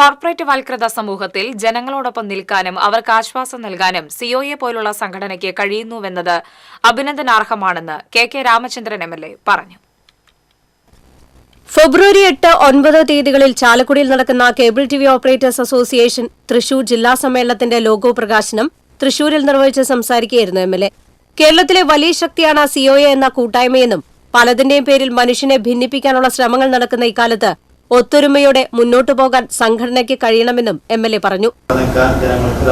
Corporate വൽകൃത സമൂഹത്തിൽ ജനങ്ങളോടൊപ്പം നിൽക്കാനും അവർക്ക് ആശ്വാസം നൽകാനും സിഒഎ പോലുള്ള സംഘടനയ്ക്ക് കഴിയുന്നുവെന്നത് അഭിനന്ദനാർഹമാണെന്ന് K K Ramachandran M L A പറഞ്ഞു. ഫെബ്രുവരി എട്ട് ഒൻപത് തീയതികളിൽ ചാലക്കുടിയിൽ നടക്കുന്ന cable T V operators association Thrissur ജില്ലാ സമ്മേളനത്തിന്റെ ലോഗോ പ്രകാശനം തൃശൂരിൽ നിർവഹിച്ച് സംസാരിക്കുകയായിരുന്നു എം എൽ എ. കേരളത്തിലെ വലിയ ശക്തിയാണ് സിഒഎ എന്ന കൂട്ടായ്മയെന്നും പലതിന്റെയും പേരിൽ മനുഷ്യനെ ഭിന്നിപ്പിക്കാനുള്ള ശ്രമങ്ങൾ നടക്കുന്ന ഇക്കാലത്ത് ഒത്തൊരുമയോടെ മുന്നോട്ടു പോകാൻ സംഘടനയ്ക്ക് കഴിയണമെന്നും എം എൽ എ പറഞ്ഞു.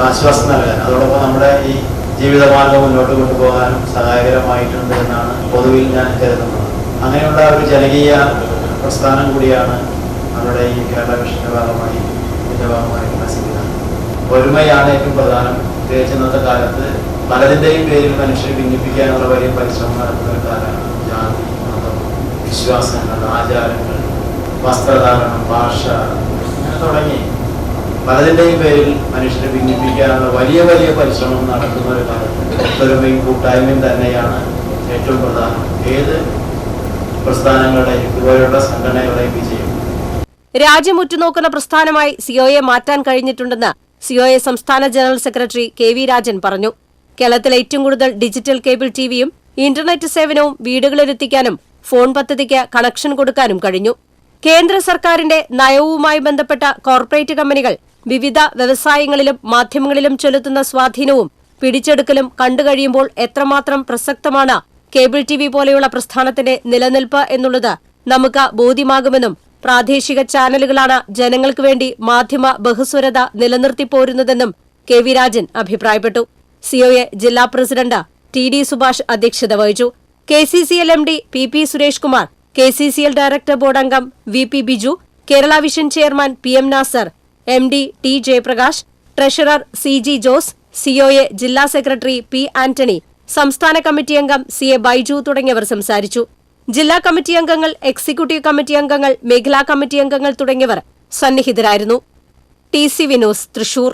ആശ്വാസം നൽകാൻ അതോടൊപ്പം നമ്മുടെ ഈ ജീവിതമാർഗം മുന്നോട്ട് കൊണ്ടുപോകാനും സഹായകരമായിട്ടുണ്ട് എന്നാണ് പൊതുവിൽ ഞാൻ കരുതുന്നത്. അങ്ങനെയുള്ള ഒരു ജനകീയ പ്രസ്ഥാനം കൂടിയാണ് നമ്മുടെ ഈ കേരള വിഷന്റെ ഭാഗമായി ഇതിന്റെ ഭാഗമായിട്ടുള്ള സംവിധാനം ഒരുമയാണ് ഏറ്റവും പ്രധാനം. പ്രത്യേകിച്ച് ഇന്നത്തെ കാലത്ത് പലതിന്റെയും പേരിൽ മനുഷ്യരെ ഭിന്നിപ്പിക്കാനുള്ള വലിയ പരിശ്രമം നടക്കുന്ന ഒരു കാലമാണ് ജാതി മതം വിശ്വാസങ്ങൾ ആചാരങ്ങൾ വസ്ത്രധാരണം ഭാഷ അങ്ങനെ തുടങ്ങി. പലതിന്റെയും പേരിൽ മനുഷ്യരെ ഭിന്നിപ്പിക്കാനുള്ള വലിയ വലിയ പരിശ്രമം നടക്കുന്ന ഒരു കാലത്ത് ഒത്തൊരുമയും കൂട്ടായ്മയും തന്നെയാണ് ഏറ്റവും പ്രധാനം. ഏത് പ്രസ്ഥാനങ്ങളുടെയും ഇതുപോലെയുള്ള സംഘടനകളുടെയും വിജയം. രാജ്യം ഉറ്റുനോക്കുന്ന പ്രസ്ഥാനമായി സിഒയെ മാറ്റാൻ കഴിഞ്ഞിട്ടുണ്ടെന്ന് സിഒഎ സംസ്ഥാന general secretary K V Rajan പറഞ്ഞു. കേരളത്തിൽ ഏറ്റവും കൂടുതൽ ഡിജിറ്റൽ കേബിൾ ടിവിയും ഇന്റർനെറ്റ് സേവനവും വീടുകളിലെത്തിക്കാനും ഫോൺ പദ്ധതിക്ക് കണക്ഷൻ കൊടുക്കാനും കഴിഞ്ഞു. കേന്ദ്ര സർക്കാരിന്റെ നയവുമായി ബന്ധപ്പെട്ട കോർപ്പറേറ്റ് കമ്പനികൾ വിവിധ വ്യവസായങ്ങളിലും മാധ്യമങ്ങളിലും ചെലുത്തുന്ന സ്വാധീനവും പിടിച്ചെടുക്കലും കണ്ടുകഴിയുമ്പോൾ എത്രമാത്രം പ്രസക്തമാണ് കേബിൾ ടി പോലെയുള്ള പ്രസ്ഥാനത്തിന്റെ നിലനിൽപ്പ് എന്നുള്ളത് നമുക്ക് ബോധ്യമാകുമെന്നും പ്രാദേശിക ചാനലുകളാണ് ജനങ്ങൾക്ക് വേണ്ടി മാധ്യമ ബഹുസ്വരത നിലനിർത്തിപ്പോരുന്നതെന്നും കെ വി രാജൻ അഭിപ്രായപ്പെട്ടു. സിഒയെ ജില്ലാ പ്രസിഡന്റ് ടി ഡി സുഭാഷ് അധ്യക്ഷത വഹിച്ചു. K C C L M D P P Suresh Kumar K C C L director board അംഗം V P Biju Kerala vision chairman P M Nasar M D T Jayaprakash treasurer C G Jose C O A ജില്ലാ secretary P Antony സംസ്ഥാന committee അംഗം C A Baiju തുടങ്ങിയവർ സംസാരിച്ചു. ജില്ലാ committee അംഗങ്ങൾ executive committee അംഗങ്ങൾ മേഖലാ കമ്മിറ്റി അംഗങ്ങൾ തുടങ്ങിയവർ സന്നിഹിതരായിരുന്നു. T C Vinos Thrissur.